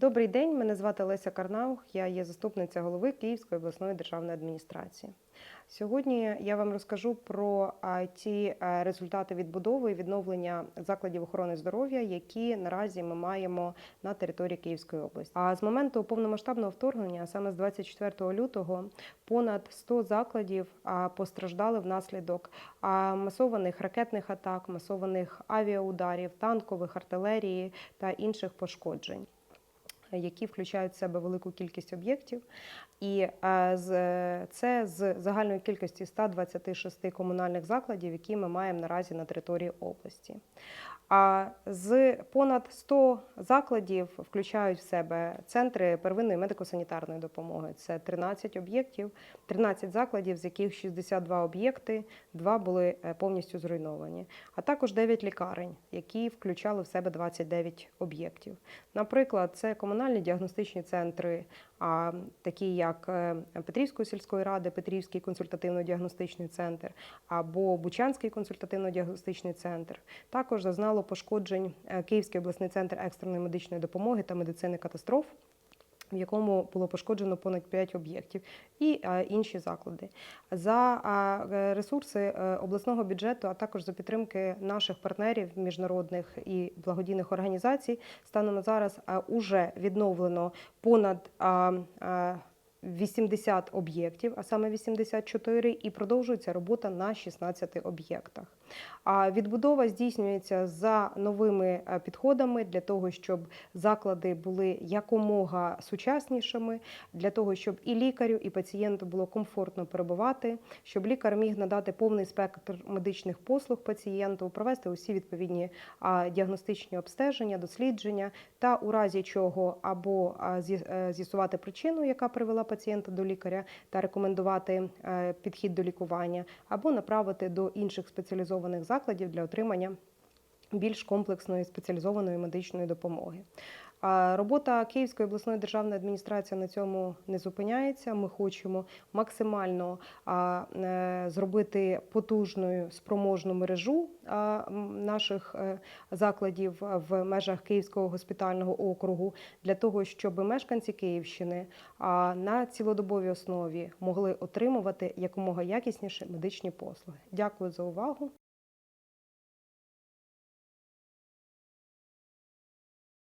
Добрий день, мене звати Леся Карнаух, я є заступниця голови Київської обласної державної адміністрації. Сьогодні я вам розкажу про ті е, результати відбудови і відновлення закладів охорони здоров'я, які наразі ми маємо на території Київської області. А з моменту повномасштабного вторгнення, саме з 24 лютого, понад 100 закладів постраждали внаслідок масованих ракетних атак, масованих авіаударів, танкових, артилерії та інших пошкоджень які включають в себе велику кількість об'єктів, і е, це з загальної кількості 126 комунальних закладів, які ми маємо наразі на території області. А з понад 100 закладів включають в себе центри первинної медико-санітарної допомоги. Це 13 об'єктів, 13 закладів, з яких 62 об'єкти, два були е, повністю зруйновані, а також 9 лікарень, які включали в себе 29 об'єктів. Наприклад, це комунальні діагностичні центри, такі як е, Петрівської сільської ради, Петрівський консультативно-діагностичний центр або Бучанський консультативно-діагностичний центр. Також зазнало пошкоджень е, Київський обласний центр екстреної медичної допомоги та медицини катастроф. В якому було пошкоджено понад 5 об'єктів, і е, інші заклади. За е, ресурси е, обласного бюджету, а також за підтримки наших партнерів міжнародних і благодійних організацій, станом на зараз уже відновлено понад 80 об'єктів, а саме 84, і продовжується робота на 16 об'єктах. А відбудова здійснюється за новими е, підходами для того, щоб заклади були якомога сучаснішими, для того, щоб і лікарю, і пацієнту було комфортно перебувати, щоб лікар міг надати повний спектр медичних послуг пацієнту, провести усі відповідні діагностичні обстеження, дослідження, та у разі чого або е, з'ясувати причину, яка привела пацієнта до лікаря, та рекомендувати е, підхід до лікування, або направити до інших спеціалізованих закладів для отримання більш комплексної спеціалізованої медичної допомоги. Робота Київської обласної державної адміністрації на цьому не зупиняється. Ми хочемо максимально е, зробити потужною спроможну мережу наших е, закладів в межах Київського госпітального округу для того, щоб мешканці Київщини на цілодобовій основі могли отримувати якомога якісніші медичні послуги. Дякую за увагу.